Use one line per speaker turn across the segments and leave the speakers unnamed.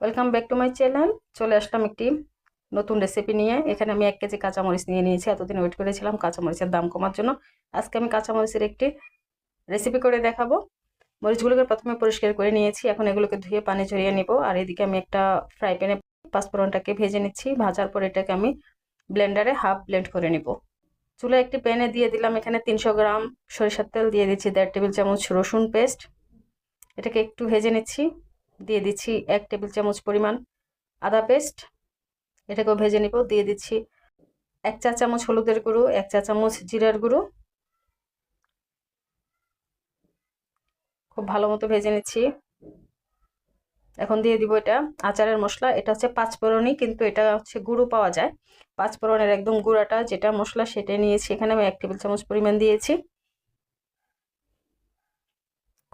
Welcome back to my channel চলে আসলাম একটি নতুন রেসিপি নিয়ে। এখানে আমি এক কেজি কাঁচামরিচ নিয়ে নিয়েছি। এতদিন ওয়েট করেছিলাম কাঁচামরিচের দাম কমার জন্য। আজকে আমি কাঁচামরিচের একটি রেসিপি করে দেখাবো। মরিচগুলোকে প্রথমে পরিষ্কার করে নিয়েছি। এখন এগুলোকে ধুয়ে পানি ঝরিয়ে নিব। আর এদিকে আমি একটা ফ্রাই প্যানে পাঁচফোড়নটাকে ভেজে নিচ্ছি। ভাজার পর এটাকে আমি ব্লেন্ডারে হাফ ব্লেন্ড করে নিব। চুলা একটি প্যানে দিয়ে দিলাম এখানে তিনশো গ্রাম সরিষার তেল। দিয়ে দিচ্ছি দেড় টেবিল চামচ রসুন পেস্ট এটাকে একটু ভেজে নিচ্ছি। দিয়ে দিচ্ছি এক টেবিল চামচ পরিমাণ আদা পেস্ট। এটাকেও ভেজে নিব, দিয়ে দিচ্ছি এক চা চামচ হলুদের গুঁড়ো, এক চা চামচ জিরার গুঁড়ো। খুব ভালো মতো ভেজে নিচ্ছি। এখন দিয়ে দিব এটা আচারের মশলা। এটা হচ্ছে পাঁচফোড়নই কিন্তু এটা হচ্ছে গুঁড়ো পাওয়া যায়। পাঁচফোড়নের একদম গুঁড়াটা, যেটা মশলা সেটা নিয়েছি। এখানে আমি এক টেবিল চামচ পরিমাণ দিয়েছি।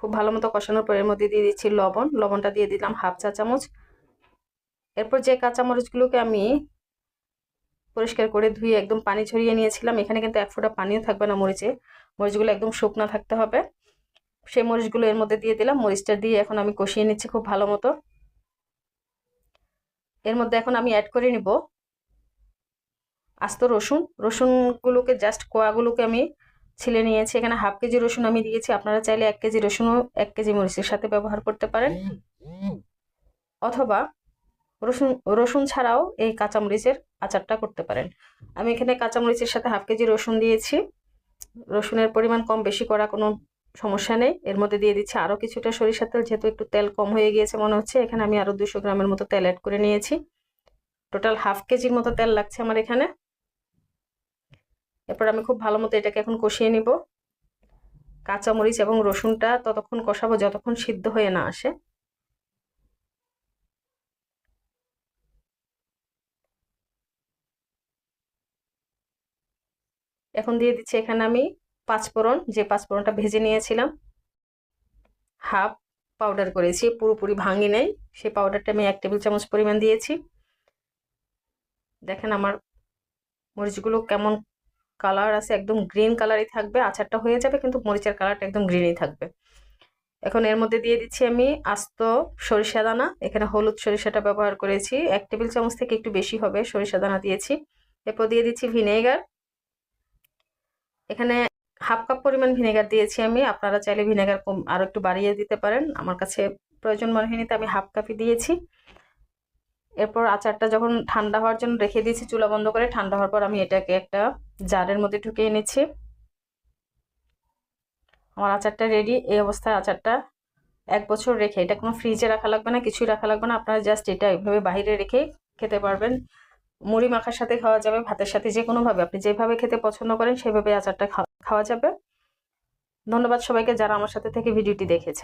খুব ভালো মতো কষানোর পর এর মধ্যে দিয়ে দিচ্ছি লবণ। লবণটা দিয়ে দিলাম হাফ চা চামচ। এরপর যে কাঁচামরিচগুলোকে আমি পরিষ্কার করে ধুয়ে একদম পানি ছড়িয়ে নিয়েছিলাম, এখানে কিন্তু এক ফোঁটা পানিও থাকবে না মরিচে। মরিচগুলো একদম শুকনো থাকতে হবে। সেই মরিচগুলো এর মধ্যে দিয়ে দিলাম। মরিচটা দিয়ে এখন আমি কষিয়ে নিচ্ছি খুব ভালো মতো। এর মধ্যে এখন আমি অ্যাড করে নিব আস্ত রসুন। রসুনগুলোকে জাস্ট কোয়াগুলোকে আমি ছিলে নিয়েছি, এখানে হাফ কেজি রসুন আমি দিয়েছি, আপনারা চাইলে এক কেজি রসুনও এক কেজি মরিচের সাথে ব্যবহার করতে পারেন। অথবা রসুন রসুন ছাড়াও এই কাঁচামরিচের আচারটা করতে পারেন। আমি এখানে কাঁচামরিচের সাথে হাফ কেজি রসুন দিয়েছি। রসুনের পরিমাণ কম বেশি করা কোনো সমস্যা নেই। এর মধ্যে দিয়ে দিচ্ছি আরও কিছুটা সরিষার তেল, যেহেতু একটু তেল কম হয়ে গিয়েছে মনে হচ্ছে, এখানে আমি আরও দুশো গ্রামের মতো তেল অ্যাড করে নিয়েছি। টোটাল হাফ কেজির মতো তেল লাগছে আমার এখানে। এরপর আমি খুব ভালো মতো এটাকে এখন কষিয়ে নিব। কাঁচামরিচ এবং রসুনটা ততক্ষণ কষাবো যতক্ষণ সিদ্ধ হয়ে না আসে। এখন দিয়ে দিচ্ছি এখানে আমি পাঁচফোড়ন, যে পাঁচফোড়নটা ভেজে নিয়েছিলাম। হাফ পাউডার করেছি, পুরোপুরি ভাঙি নেই। সেই পাউডারটা আমি এক টেবিল চামচ পরিমাণ দিয়েছি। দেখেন আমার মরিচগুলো কেমন কালার আছে একদম গ্রিন কালারই থাকবে, আচারটা হয়ে যাবে কিন্তু মরিচের কালারটা একদম গ্রিনই থাকবে। এখন এর মধ্যে দিয়ে দিচ্ছি আমি আস্ত সরিষা দানা। এখানে হলুদ সরিষাটা ব্যবহার করেছি। এক টেবিল চামচ থেকে একটু বেশি হবে সরিষা দানা দিয়েছি। এরপর দিয়ে দিচ্ছি ভিনেগার। এখানে হাফ কাপ পরিমাণ ভিনেগার দিয়েছি আমি। আপনারা চাইলে ভিনেগার কম আরও একটু বাড়িয়ে দিতে পারেন। আমার কাছে প্রয়োজন মনে হয়নি আমি হাফ কাপই দিয়েছি। এরপর আচারটা যখন ঠান্ডা হওয়ার জন্য রেখে দিয়েছি, চুলা বন্ধ করে ঠান্ডা হওয়ার পর আমি এটাকে একটা জারের মধ্যে ঢুকিয়ে নিচ্ছি আমার আচারটা রেডি এই অবস্থায় আচারটা এক বছর রেখে, এটা কোনো ফ্রিজে রাখা লাগবে না, কিছুই রাখা লাগবে না, আপনারা জাস্ট এটা এইভাবে বাইরে রেখে খেতে পারবেন। মুড়ি মাখার সাথে খাওয়া যাবে, ভাতের সাথে যে কোনোভাবে, আপনি যেভাবে খেতে পছন্দ করেন সেভাবে আচারটা খাওয়া যাবে। ধন্যবাদ সবাইকে যারা আমার সাথে থেকে ভিডিওটি দেখেছে।